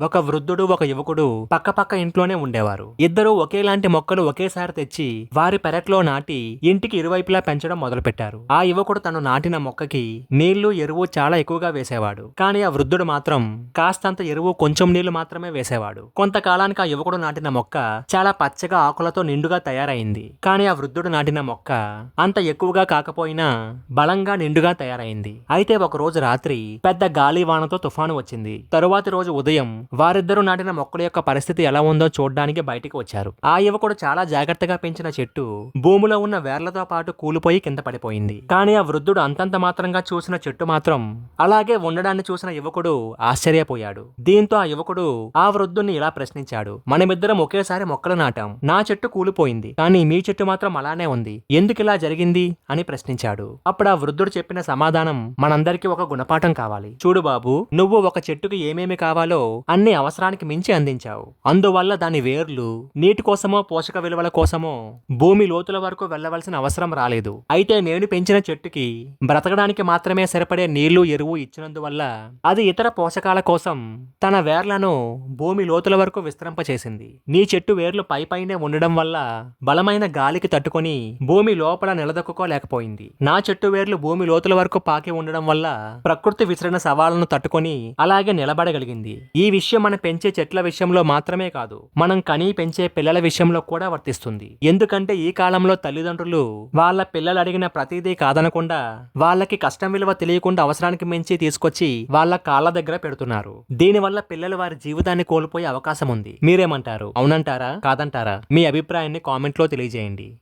ఒక వృద్ధుడు ఒక యువకుడు పక్కపక్క ఇంట్లోనే ఉండేవారు. ఇద్దరు ఒకేలాంటి మొక్కలు ఒకేసారి తెచ్చి వారి పెరట్లో నాటి ఇంటికి ఇరువైపులా పెంచడం మొదలుపెట్టారు. ఆ యువకుడు తను నాటిన మొక్కకి నీళ్ళు ఎరువు చాలా ఎక్కువగా వేసేవాడు. కానీ ఆ వృద్ధుడు మాత్రం కాస్తంత ఎరువు కొంచెం నీళ్ళు మాత్రమే వేసేవాడు. కొంతకాలానికి ఆ యువకుడు నాటిన మొక్క చాలా పచ్చగా ఆకులతో నిండుగా తయారైంది. కానీ ఆ వృద్ధుడు నాటిన మొక్క అంత ఎక్కువగా కాకపోయినా బలంగా నిండుగా తయారైంది. అయితే ఒక రోజు రాత్రి పెద్ద గాలి వానతో తుఫాను వచ్చింది. తరువాతి రోజు ఉదయం వారిద్దరూ నాటిన మొక్కల యొక్క పరిస్థితి ఎలా ఉందో చూడడానికి బయటికి వచ్చారు. ఆ యువకుడు చాలా జాగ్రత్తగా పెంచిన చెట్టు భూమిలో ఉన్న వేర్లతో పాటు కూలిపోయి కింద పడిపోయింది. కానీ ఆ వృద్ధుడు అంతంత మాత్రంగా చూసిన చెట్టు మాత్రం అలాగే ఉండడాన్ని చూసిన యువకుడు ఆశ్చర్యపోయాడు. దీంతో ఆ యువకుడు ఆ వృద్ధుణ్ణి ఇలా ప్రశ్నించాడు. మనమిద్దరం ఒకేసారి మొక్కలు నాటాం. నా చెట్టు కూలిపోయింది. కానీ మీ చెట్టు మాత్రం అలానే ఉంది. ఎందుకు ఇలా జరిగింది? అని ప్రశ్నించాడు. అప్పుడు ఆ వృద్ధుడు చెప్పిన సమాధానం మనందరికీ ఒక గుణపాఠం కావాలి. చూడు బాబు నువ్వు ఒక చెట్టుకి ఏమేమి కావాలో అన్ని అవసరానికి మించి అందించావు. అందువల్ల దాని వేర్లు నీటి కోసమో పోషక విలువల కోసమో భూమి లోతుల వరకు వెళ్ళవలసిన అవసరం రాలేదు. అయితే నేను పెంచిన చెట్టుకి బ్రతకడానికి మాత్రమే సరిపడే నీళ్ళు ఎరువు ఇచ్చినందువల్ల అది ఇతర పోషకాల కోసం తన వేర్లను భూమి లోతుల వరకు విస్తరింపచేసింది. నీ చెట్టు వేర్లు పై పైనే ఉండడం వల్ల బలమైన గాలికి తట్టుకొని భూమి లోపల నిలదొక్కుకోలేకపోయింది. నా చెట్టు వేర్లు భూమి లోతుల వరకు పాకి ఉండడం వల్ల ప్రకృతి విసిరిన సవాళ్ళను తట్టుకొని అలాగే నిలబడగలిగింది. ఈ విషయం మనం పెంచే చెట్ల విషయంలో మాత్రమే కాదు మనం కనీ పెంచే పిల్లల విషయంలో కూడా వర్తిస్తుంది. ఎందుకంటే ఈ కాలంలో తల్లిదండ్రులు వాళ్ళ పిల్లలు అడిగిన ప్రతిదీ కాదనకుండా వాళ్ళకి కష్టం విలువ తెలియకుండా అవసరానికి మించి తీసుకొచ్చి వాళ్ళ కాళ్ళ దగ్గర పెడుతున్నారు. దీనివల్ల పిల్లలు వారి జీవితాన్ని కోల్పోయే అవకాశం ఉంది. మీరేమంటారు? అవునంటారా? కాదంటారా? మీ అభిప్రాయాన్ని కామెంట్లో తెలియజేయండి.